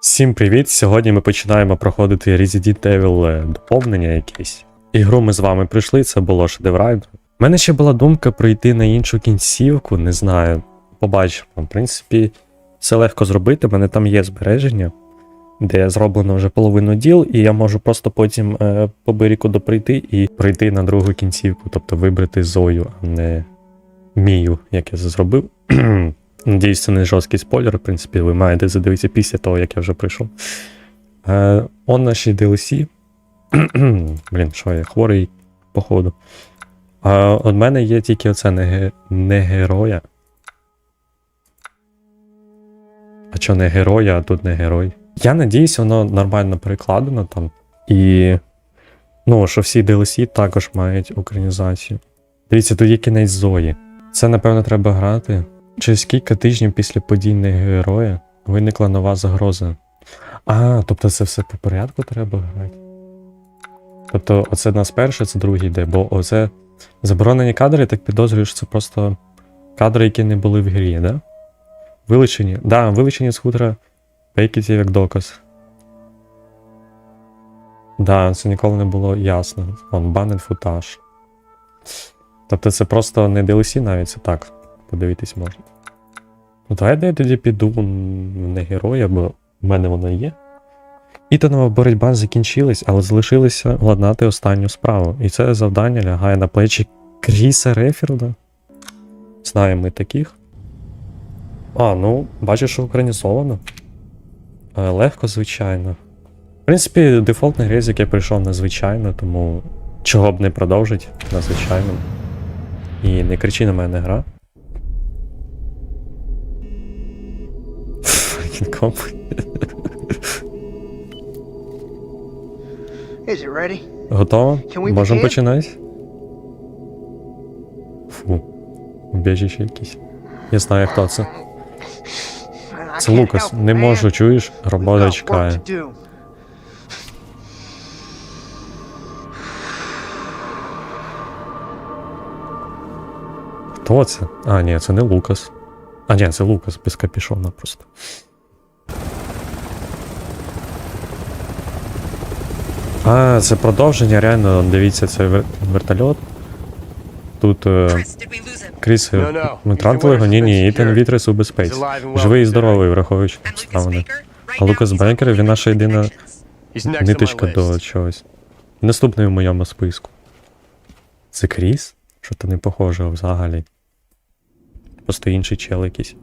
Всім привіт! Сьогодні ми починаємо проходити Resident Evil доповнення якесь. Ігру ми з вами прийшли, це було шедеврально. У мене ще була думка пройти на іншу кінцівку, не знаю. Побачимо. В принципі, все легко зробити. У мене там є збереження, де зроблено вже половину діл, і я можу просто потім е, по берегу доприйти і пройти на другу кінцівку, тобто вибрати Зою, а не Мію, як я зробив. Надіюсь, це не жорсткий спойлер. В принципі, ви маєте задивитися після того, як я вже прийшов. Е, он наші DLC. Блін, що я хворий, походу. А от мене є тільки оце не, ге- не героя. А чо не героя, а тут не герой. Я надіюсь, воно нормально перекладено там. І. Ну, що всі DLC також мають українізацію. Дивіться, тут є кінець Зої. Це, напевно, треба грати. Через кілька тижнів після подій не героя виникла нова загроза. А, тобто це все по порядку треба грати. Тобто, оце нас перше, це другий йде, бо оце заборонені кадри, так підозрюю, що це просто кадри, які не були в грі, да? Вилучені. Да, вилучені з хутора Бейкіті як доказ. Да, це ніколи не було ясно. Вон, банен футаж. Тобто це просто не DLC навіть, це так. Подивитись можна. Ну, давайте я тоді піду не героя, бо в мене вона є. Ітанова боротьба закінчилась, але залишилося владнати останню справу. І це завдання лягає на плечі Кріса Рефірда. Знаємо ми таких. А, ну, бачиш, що українізовано. Е, Легко, звичайно. В принципі, дефолтний рейз, я прийшов на звичайно, тому чого б не продовжить на звичайному. І не кричи на мене гра. Комп. Is it ready? Готово? Можемо починати? Фу. Убіжище якісь. Я знаю, хто це. Це Лукас. Не можу, чуєш? Робота чекає. Хто це? А, ні, це не Лукас. А, ні, це Лукас без капішона просто. А, це продовження, реально, дивіться, це вер- вертольот. Тут е? Кріс, No, no. ми He's втратили його, ні, ні. Ітан Вітрес у безпеці. Живий і здоровий, враховуючи обставини. А Лукас he's Бейкер, він наша єдина ниточка до чогось. Наступний в моєму списку. Це Кріс? Що то не похоже взагалі. Просто інший чел якийсь.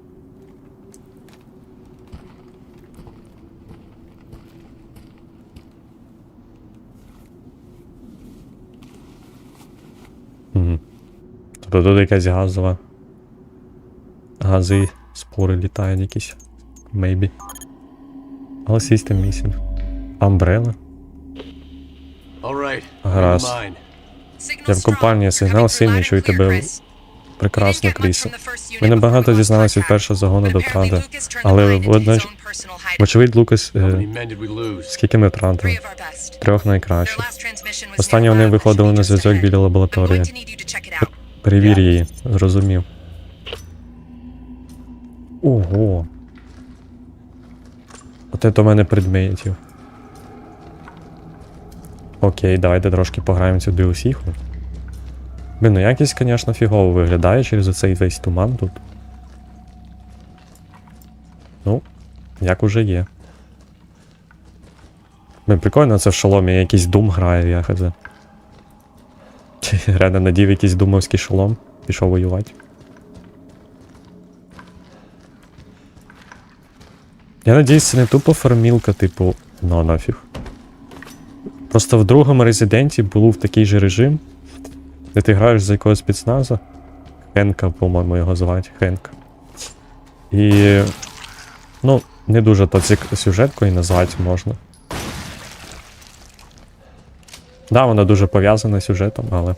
Тобто тут якась газова. Гази, спори літають якісь. Maybe. Але system missing. Umbrella? All right. Гаразд. Я в компанії, сигнал сильний, чую тебе прекрасно, unit Ми набагато дізналися від першого загону до втрати, the але водночас, вочевидь, Лукас, е, скільки ми втратили? Трьох найкращих. near вони виходили на зв'язок біля лабораторії. Перевір її, зрозумів. Ого. Оте в мене предметів. Окей, давайте трошки пограємо цю DLC. Блін, ну якість, звісно, фігово виглядає через оцей весь туман тут. Ну, як уже є. Блін, прикольно це в шоломі, якийсь дум грає, я хз. Реально надів якийсь думовський шолом, пішов воювати. Я надіюсь, це не тупо формілка, типу, ну нафіг. Просто в другому резиденті був такий же режим, де ти граєш за якогось спецназа. Хенка, по-моєму, його звати Хенк. І. Ну, не дуже то цік- сюжеткою назвати можна. Да, вона дуже пов'язана сюжетом, але.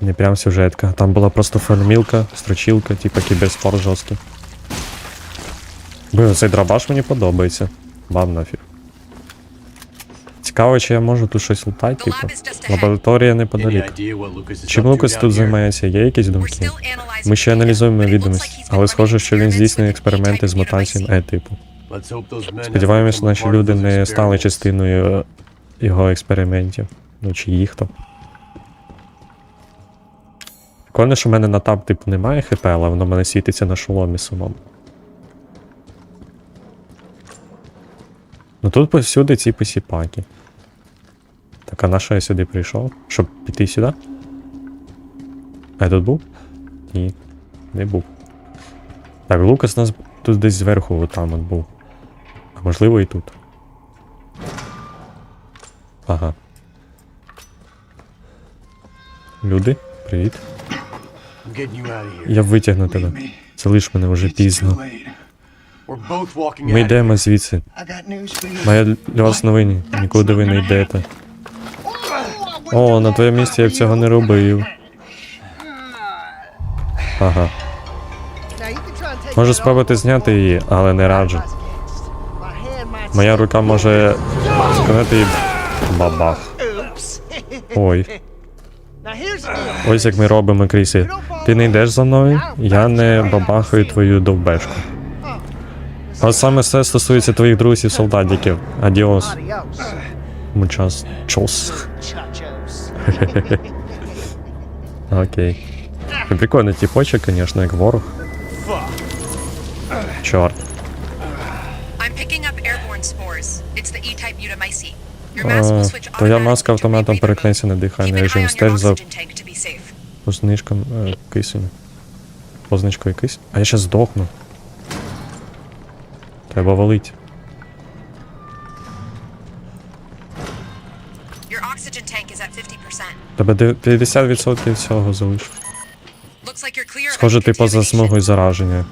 Не прям сюжетка. Там була просто формілка, строчілка, типа кіберспорт жорсткий. Блин, цей драбаш мені подобається. Бам нафіг. Цікаво, чи я можу тут щось лутати, типу. Лабораторія неподалік. Чим Лукас тут займається? Є якісь думки? Ми ще аналізуємо been але схоже, що він здійснює експерименти з мутацією. Е-типу. Сподіваємось, наші люди не стали частиною е, його експериментів. Ну чи їх там. Прикольно, що в мене на таб, типу, немає хп, але воно в мене світиться на шоломі самому. Ну тут повсюди ці посіпаки. Так, а на що я сюди прийшов? Щоб піти сюди? А я тут був? Ні, не був. Так, Лукас нас тут десь зверху отам от був. А можливо і тут. Ага. Люди, привіт. Я витягну тебе. Залиш мене вже пізно. Ми йдемо звідси. Має для вас новині. Нікуди ви не йдете. О, на твоєму місці я б цього не робив. Ага. Можу спробувати зняти її, але не раджу. Моя рука може сконати і бабах. Ой, ось як ми робимо, Крісі. Ти не йдеш за мною, я не бабахаю твою довбешку. От саме це стосується твоїх друзів солдатиків. Адіос. Мучас. Чос. Окей. Прикольний типочок, конечно, як ворог. Чорт. I'm picking up airborne spores. It's the E-type mutamycete. А, Твоя маска to автоматом перекнеться на дихальний режим. Стеж за позначком е, кисню. Позначкою кисню. А я щас здохну. Треба валить. Your oxygen tank is at 50%. Тебе де- 50% всього залиш. Схоже, ти поза смугою зараження.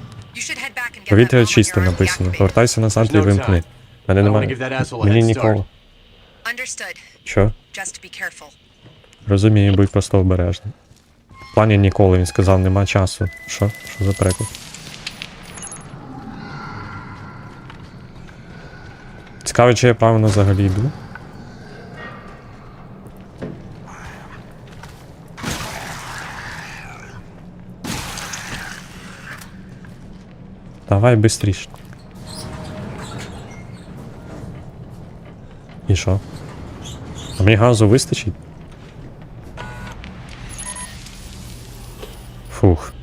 Повітря чисте написано. Повертайся назад і вимкни. Мене немає. Мені ніколи. Що? Just be careful. Розумію, будь просто обережний. В плані ніколи він сказав, нема часу. Що? Що за переклад? Цікаво, чи я правильно взагалі йду. Давай быстріше. І що? А мені газу вистачить? Фух.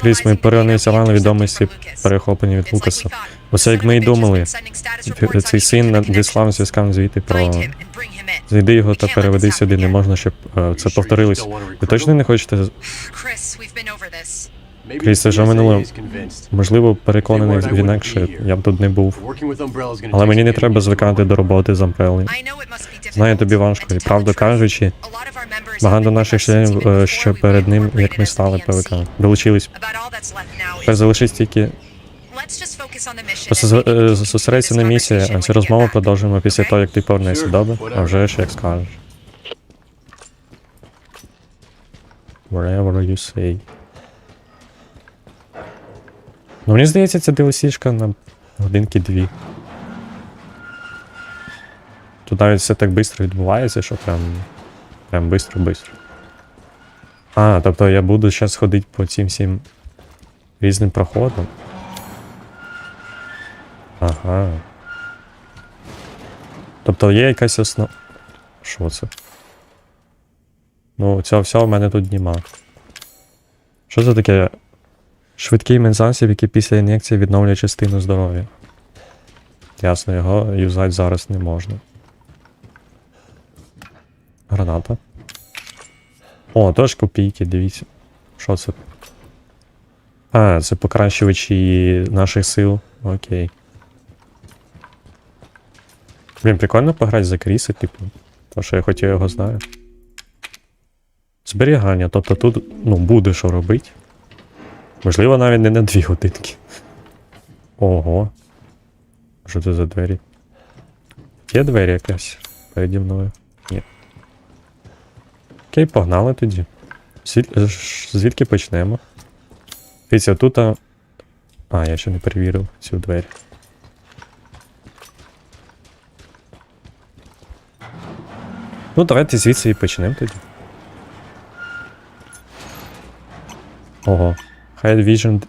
Кріс, ми переаналізували відомості, перехоплені від Лукаса. Усе як ми й думали. Цей син надіслав зв'язкам звіти про. Знайди його та переведи сюди. Не можна, щоб е, це повторилось. Ви точно не хочете? The вже минуло. Можливо, переконаний інакше, я б тут не був. Але мені не треба звикати до роботи з be Знаю, тобі важко, і правду кажучи, багато наших членів, е, що перед ним, як ми стали. ПВК, долучились. Тепер залишись тільки е, зосередься на місії, а цю розмову back. продовжимо після того, як ти повернешся, добре? А вже ж як скажеш. Whatever you say. Ну, мені здається, ця DLC-шка на годинки дві. Тут навіть все так швидко відбувається, що прям. Прям бистро-бистро. А, тобто я буду зараз ходити по цим всім різним проходам. Ага. Тобто є якась основа. Що це? Ну, цього всього в мене тут нема. Що це таке? Швидкий медзасіб, який після ін'єкції відновлює частину здоров'я. Ясно, його юзати зараз не можна. Граната. О, теж копійки, дивіться. Що це? А, це покращувачі наших сил. Окей. Блін, прикольно пограти за Кріса, типу. То, що я я його знаю. Зберігання, тобто тут ну, буде що робити. Можливо, навіть не на дві годинки. Ого. Що це за двері? Є двері якась переді мною? Ні. Окей, погнали тоді. Е, Звідки почнемо? Дивіться, тут. А... а, я ще не перевірив цю двері. Ну, давайте звідси і почнемо тоді. Ого. High Vision.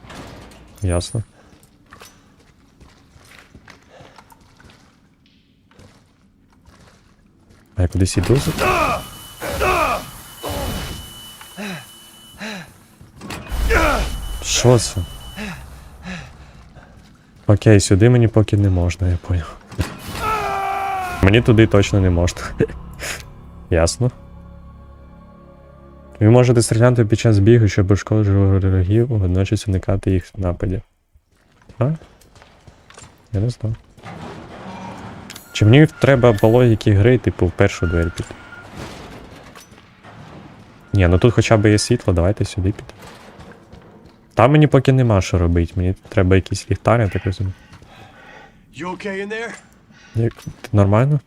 Ясно. А я кудись іду? Що це? Окей, сюди мені поки не можна, я поняв. Мені туди точно не можна. Ясно. Ви можете стріляти під час бігу, щоб ушкоджувати ворогів, водночас уникати їх нападів. А? Я не знаю. Чи мені треба по логіки гри, типу, в першу двері піти? Ні, ну тут хоча б є світло, давайте сюди піти. Там мені поки нема що робити, мені треба якісь ліхтарі, я так розумію. You okay in there? Як... Нормально?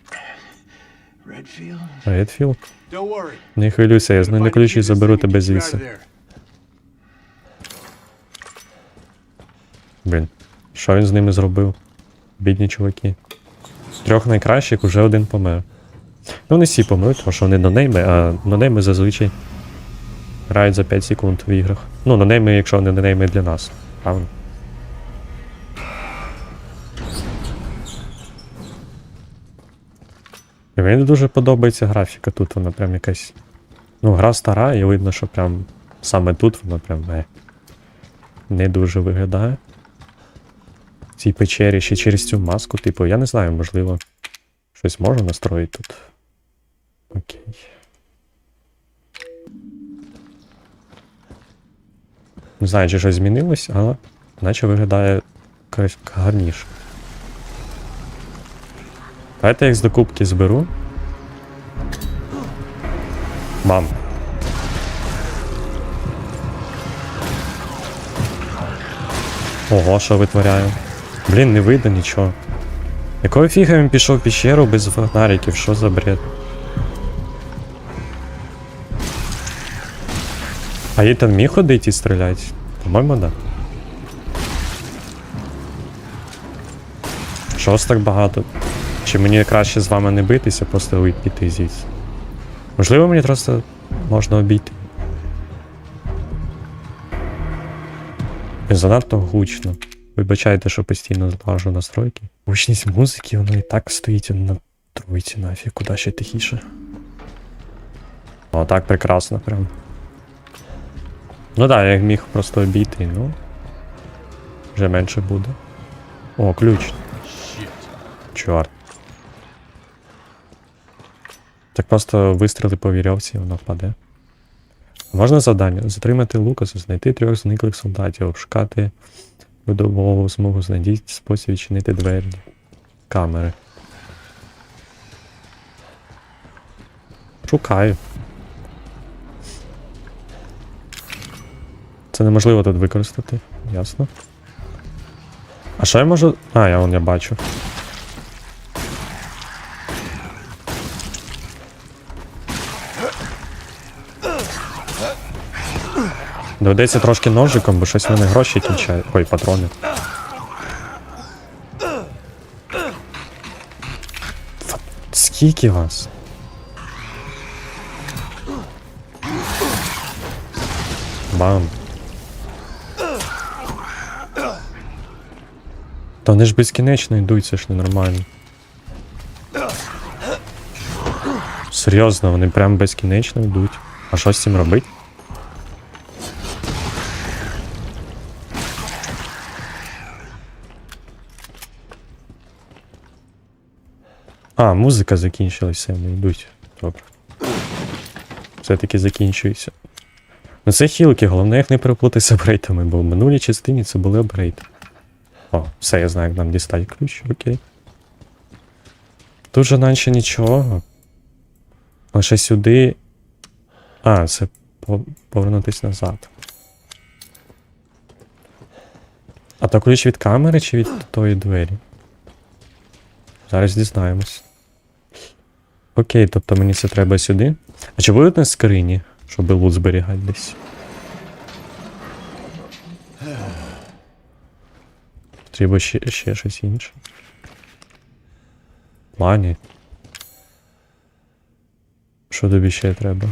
Редфілд? Не хвилюйся, я знайду ключ і заберу тебе звідси. Блін, що він з ними зробив? Бідні чуваки. З трьох найкращих уже один помер. Ну, не всі помруть, тому що вони нонейми, а нонейми зазвичай грають за 5 секунд в іграх. Ну, нонейми, якщо вони нонейми для нас. Правильно? І Мені дуже подобається графіка тут, вона прям якась. Ну, гра стара, і видно, що прям саме тут вона прям не, не дуже виглядає. В цій печері ще через цю маску, типу, я не знаю, можливо, щось можу настроїти тут. Окей. Не знаю, чи щось змінилось, але наче виглядає гарніше. Давайте я їх з докупки зберу. Мам. Ого, що витворяю. Блін, не вийде нічого. Якого фіга він пішов в піщеру без фонариків? Що за бред? А Ітан міг ходити і стріляти? По-моєму, да. Що вас так багато? Чи мені краще з вами не битися, просто піти звідси? Можливо, мені просто можна обійти. Занадто гучно. Вибачайте, що постійно злажу настройки. Гучність музики, воно і так стоїть на тройці нафіг, куди ще тихіше. О, так прекрасно прям. Ну так, да, я міг просто обійти, ну. Вже менше буде. О, ключ. Чорт. Так просто вистріли по вірьовці, і воно впаде. Можна завдання? Затримати Лукаса, знайти трьох зниклих солдатів, обшукати видового змогу, знайдіть спосіб відчинити двері. Камери. Шукаю. Це неможливо тут використати, ясно. А що я можу. А, я вон я бачу. Доведеться трошки ножиком, бо щось в мене гроші кінчають. Ой, патрони. Скільки вас? Бам. Та вони ж безкінечно йдуть, це ж ненормально. Серйозно, вони прям безкінечно йдуть. А що з цим робить? А, музика закінчилася, вони йдуть. Добре. Все-таки закінчується. Ну це хілки, головне їх не переплути з апгрейтами, бо в минулій частині це були апгрейти. О, все, я знаю, як нам дістати ключ, окей. Тут же наче нічого. Лише сюди. А, це по- повернутись назад. А то ключ від камери чи від тої двері? Зараз дізнаємось. Окей, тобто мені це треба сюди. А чи будуть на скрині, щоб лут зберігати десь? Треба ще, ще щось інше. Плані. Що тобі ще треба?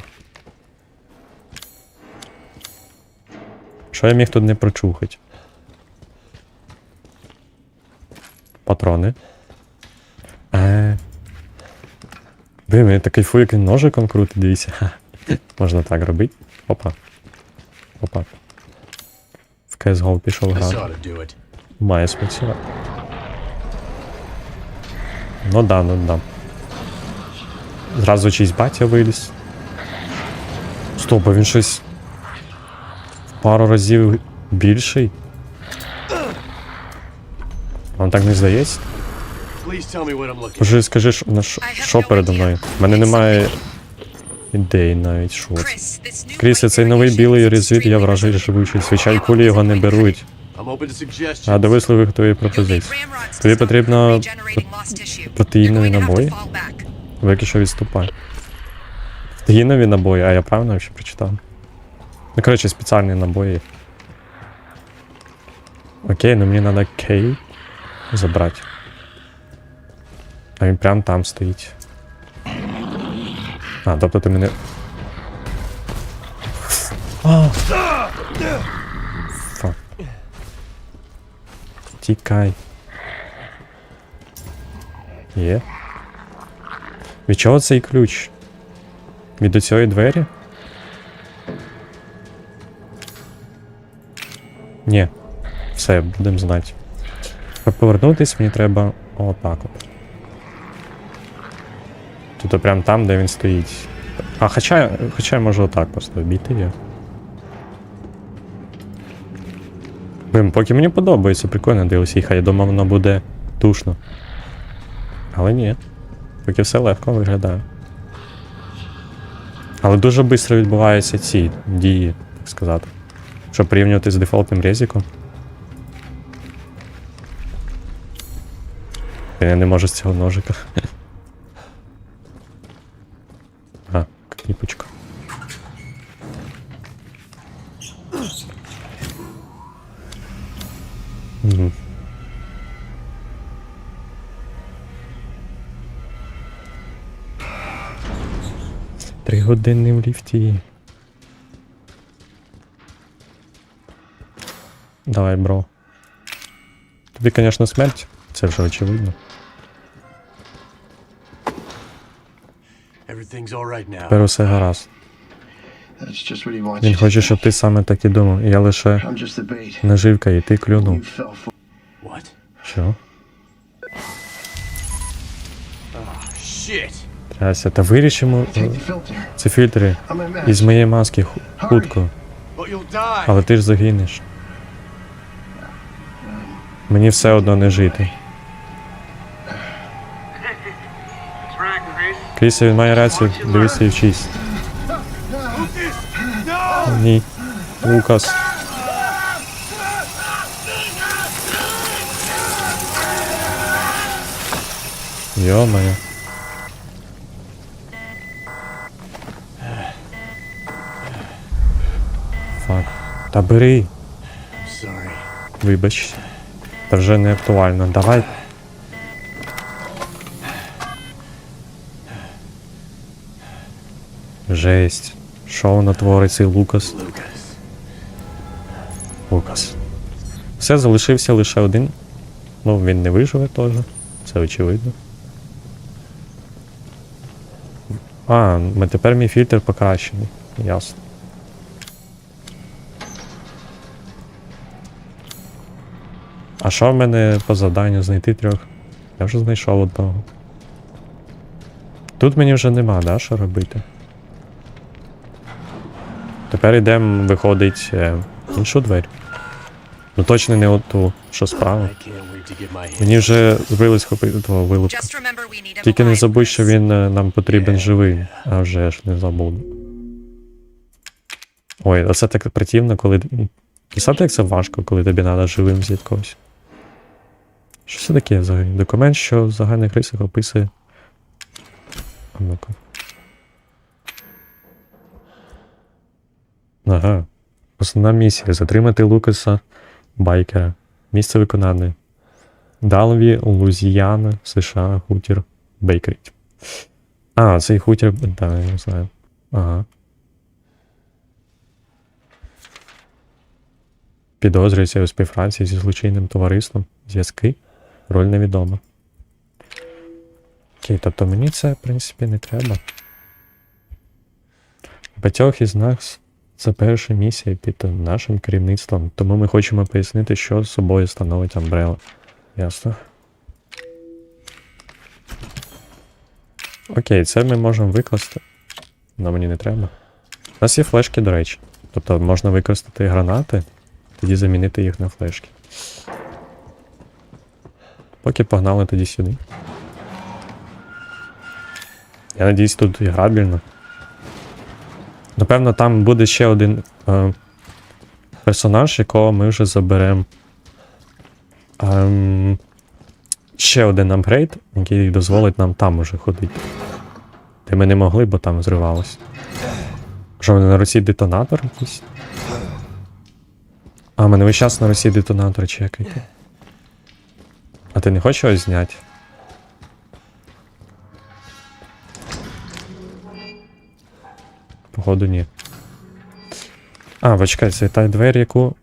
Що я міг тут не прочухати? Патрони. Е. Блін, я так кайфую, як він ножиком крутить, дивіться. Ха. Можна так робити. Опа. Опа. В CSGO пішов грати. Має спрацювати. Ну да, ну да. Зразу чийсь батя виліз. Стоп, а він щось в пару разів більший. Вам так не здається? Може скажи, що, на що, що передо мною? У мене немає ідей навіть, що це. Chris, this new Кріс, цей новий білий is резид, я resistant. живучий. Звичайні кулі його не беруть. А до вислових твої пропозиції. Тобі потрібно протеїнові You're going to have to набої? Вики що відступай. Гінові набої, а я правильно взагалі прочитав? Ну, коротше, спеціальні набої. Окей, ну мені треба Кей забрати. А він прям там стоїть. А, тобто ти мене. А! Тікай. Є. Від чого цей ключ? Від цієї двері? Ні. Все, будемо знати. Щоб повернутись, мені треба отак от. Тут прям там, де він стоїть. А хоча, хоча можу отак просто обійти його. Блин, поки мені подобається, прикольно DLC, хай я думав, воно буде душно. Але ні. Поки все легко виглядає. Але дуже швидко відбуваються ці дії, так сказати. Щоб порівнювати з дефолтним резиком. Я не можу з цього ножика. А, кніпочка. Мгм. Три години в ліфті. Давай, бро. Тобі, звісно, смерть, це вже очевидно. Тепер усе гаразд. That's just what he wants Він хоче, щоб ти саме так і думав. Я лише I'm just наживка, і ти клюнув. Що? Shit. Тряся, та вирішимо ці фільтри I'm a mess. із моєї маски ху- хутко. Але ти ж загинеш. Мені все одно не жити. Крісі, він має рацію, дивися і вчись. Ні. Лукас. Йо-моє. Фак. Та бери, вибач. Та вже не актуально. Давай. Жесть. Що воно творить цей Лукас? Лукас. Все, залишився лише один. Ну, він не виживе теж. Це очевидно. А, тепер мій фільтр покращений. Ясно. А що в мене по завданню знайти трьох? Я вже знайшов одного. Тут мені вже нема, да, що робити? Тепер йдемо, виходить, е, в іншу двері. Ну точно не оту, що справа. Мені вже збили схопити твого вилупка. Тільки не забудь, що він е, нам потрібен живий. А вже ж не забуду. Ой, а це так противно, коли. Писати як це важко, коли тобі треба живим з якогось. Що це таке взагалі? Документ, що в загальних рисах описує. А ну-ка. Ага. Основна місія затримати Лукаса Байкера. Місце виконання. Далві, Лузіяна, США, хутір, Бейкріт. А, цей хутір, так, я не знаю. Ага. Підозрюється у співпраці зі злочинним товариством. Зв'язки. Роль невідома. Окей, тобто мені це, в принципі, не треба. Батьох із нас це перша місія під нашим керівництвом, тому ми хочемо пояснити, що з собою становить Umbrella. Ясно. Окей, це ми можемо викласти. Але мені не треба. У нас є флешки, до речі. Тобто можна використати гранати, тоді замінити їх на флешки. Поки погнали тоді сюди. Я надіюсь, тут і грабельно. Напевно, там буде ще один е, персонаж, якого ми вже заберемо. Ем, ще один апгрейд, який дозволить нам там уже ходити. Де ми не могли, бо там зривалося. Що в мене на руці детонатор якийсь? А, мене весь час на руці детонатор чекайте. А ти не хочеш його зняти? Походу, ні. А, почекай, це та двері, яку.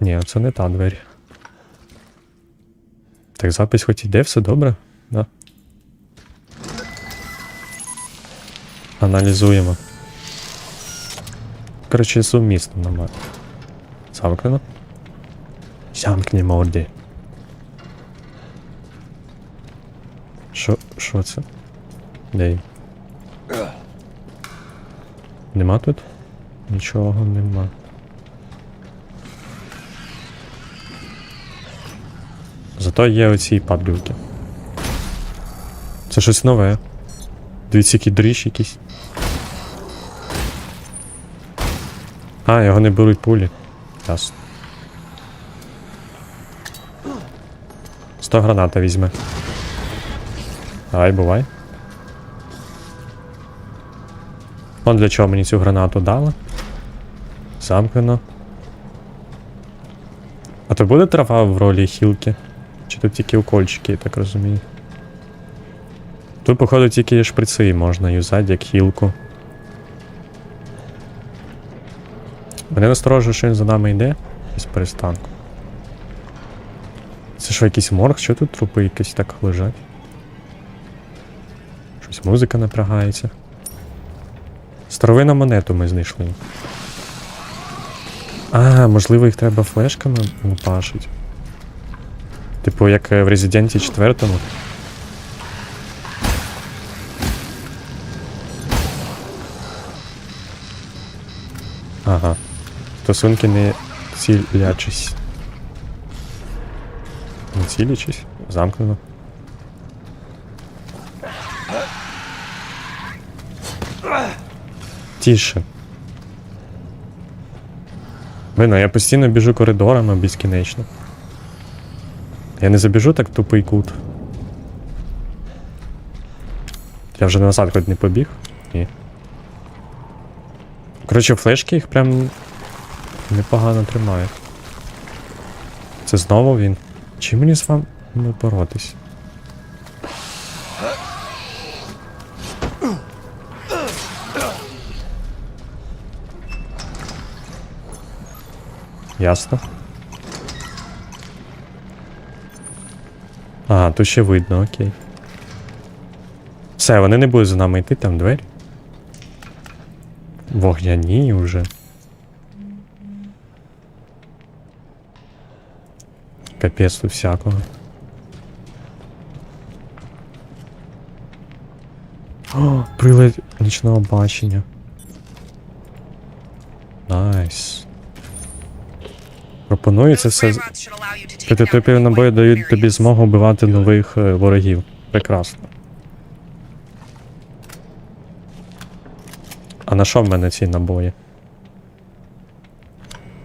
Ні, це не та двері. Так, запись хоч іде, все добре? Да. Аналізуємо. Коротше, сумісно нормально. Замкнено. Замкні морді. Що, що це? Де? Нема тут? Нічого нема. Зато є оці падлюки. Це щось нове. Дивіться, який дріж якийсь. А, його не беруть пулі. Ясно. 100 граната візьме. Давай, бувай. Он для чого мені цю гранату дали? Замкнено. А то буде трава в ролі хілки? Чи тут тільки укольчики, я так розумію? Тут, походу, тільки шприци можна юзати як хілку. Мене насторожує, що він за нами йде із перестанку. Це що, якийсь морг? Що тут трупи якісь так лежать? Щось музика напрягається. Старовину монету ми знайшли. А, можливо, їх треба флешками лупашить. Типу, як е, в Резиденті 4. Ага. Стосунки не цілячись. Не цілячись? Замкнено. Тише. Видно, я постійно біжу коридорами безкінечно. Я не забіжу так тупий кут. Я вже назад хоч не побіг? Ні. Коротше, флешки їх прям непогано тримають. Це знову він. Чи мені з вами боротись? Ясно. А, тут ще видно, окей. Все, вони не будуть за нами йти, там двері. Вогняні вже. Капець тут всякого. О, прилад нічного бачення. Найс. Пропоную це все. down набої дають тобі змогу вбивати нових е, ворогів. Прекрасно. А на що в мене ці набої?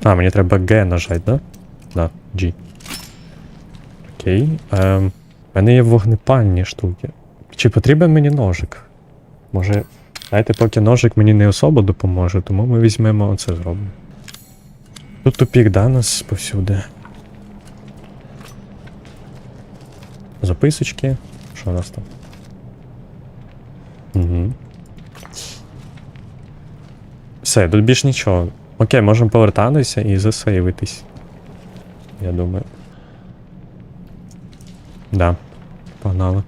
А, мені треба G нажати, да? Да, G. Окей. Ем, в мене є вогнепальні штуки. Чи потрібен мені ножик? Може, знаєте, поки ножик мені не особо допоможе, тому ми візьмемо оце зробимо. Тут тупік, да, нас повсюди. Записочки. Що у нас там? Угу. Все, тут більш нічого. Окей, можемо повертатися і засейвитись. Я думаю. Да. Погнали.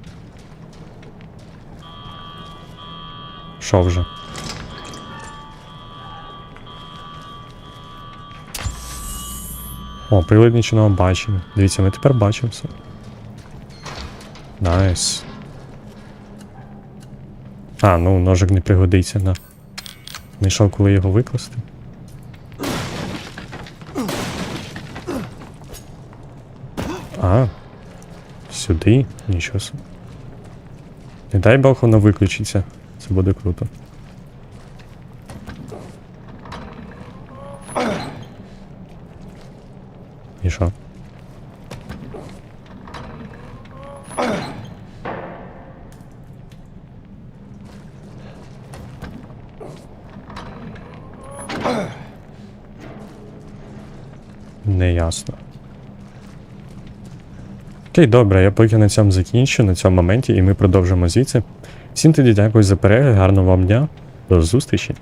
Що вже? О, прилад нічного бачення. Дивіться, ми тепер бачимо все. Найс. А, ну ножик не пригодиться, на. Знайшов, коли його викласти. А. Сюди? Нічого. Не дай Бог воно виключиться. Це буде круто. Окей, добре, я поки на цьому закінчу, на цьому моменті, і ми продовжимо звідси. Всім тоді дякую за перегляд, гарного вам дня, до зустрічі!